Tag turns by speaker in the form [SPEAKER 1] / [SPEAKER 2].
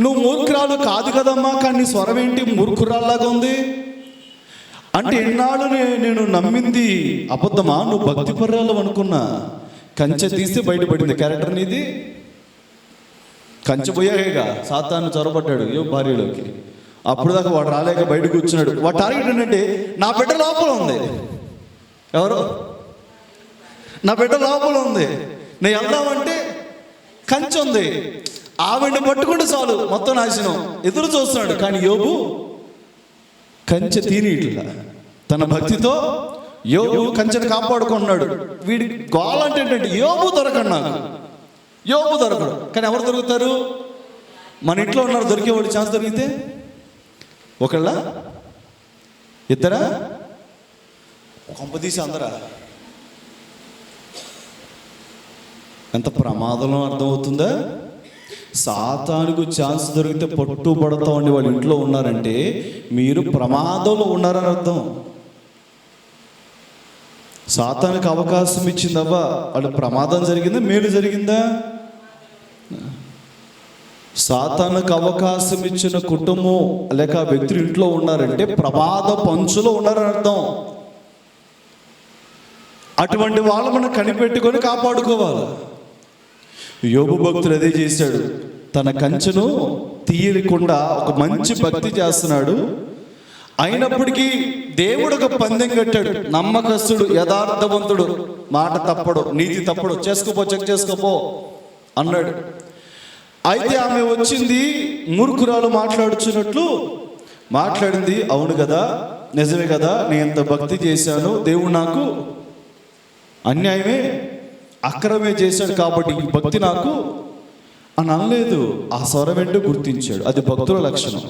[SPEAKER 1] నువ్వు మూర్ఖురాలు కాదు కదమ్మా కానీ నీ స్వరం ఏంటి? మూర్ఖురాల్లాగా ఉంది. అంటే ఎన్నాళ్ళు నేను నమ్మింది అబద్ధమా? నువ్వు భక్తి పర్రాలు అనుకున్నా. కంచె తీస్తే బయటపడింది. క్యారెక్టర్ నీది? కంచె పోయాగా సాతాను చొరబడ్డాడు. ఏ భార్యలోకి. అప్పుడు దాకా వాడు రాలేక బయట కూర్చున్నాడు. వాడు టార్గెట్ ఏంటంటే నా బిడ్డ లోపల ఉంది. ఎవరు? నా బిడ్డ లోపల ఉంది. నేను వెళ్దామంటే కంచె ఉంది. ఆవిడ పట్టుకుంటే చాలు మొత్తం నాశనం. ఎదురు చూస్తున్నాడు. కానీ యోబు కంచె తీనిట్లా తన భక్తితో యోబు కంచెను కాపాడుకున్నాడు వీడి గోల అంటే ఏంటంటే యోబు దొరకడు నాకు. యోబు దొరకడు. కానీ ఎవరు దొరుకుతారు? మన ఇంట్లో ఉన్నారు దొరికేవాడు ఛాన్స్ దొరికితే? ఒకళ్ళ? ఇద్దరా? కొంపదీసి అందరా? ఎంత ప్రమాదంలో అర్థమవుతుందా? సాతానుకు ఛాన్స్ దొరికితే పట్టుబడతా ఉండి వాళ్ళు ఇంట్లో ఉన్నారంటే మీరు ప్రమాదంలో ఉన్నారని అర్థం. సాతానికి అవకాశం ఇచ్చిందవ్వా? వాళ్ళు ప్రమాదం జరిగిందా? మేలు జరిగిందా? సాతానికి అవకాశం ఇచ్చిన కుటుంబం లేక వ్యక్తులు ఇంట్లో ఉన్నారంటే ప్రమాద పంచులో ఉన్నారని అర్థం. అటువంటి వాళ్ళు మనం కనిపెట్టుకొని కాపాడుకోవాలి. యోగు భక్తుడు అదే చేశాడు. తన కంచెను తీయకుండా ఒక మంచి భక్తి చేస్తున్నాడు. అయినప్పటికీ దేవుడు ఒక పందెం కట్టాడు. నమ్మకస్తుడు యథార్థవంతుడు. మాట తప్పడు నీతి తప్పడు. చేసుకోపో చెక్ చేసుకోపో అన్నాడు. అయితే ఆమె వచ్చింది మూర్ఖురాలు మాట్లాడుచున్నట్లు మాట్లాడింది. అవును కదా నిజమే కదా నేను ఎంత భక్తి చేశాను దేవుడు నాకు అన్యాయమే అక్రమే చేశాడు కాబట్టి ఈ భక్తి నాకు అని అనలేదు. ఆ స్వరం ఏంటో గుర్తించాడు. అది భక్తుల లక్షణం.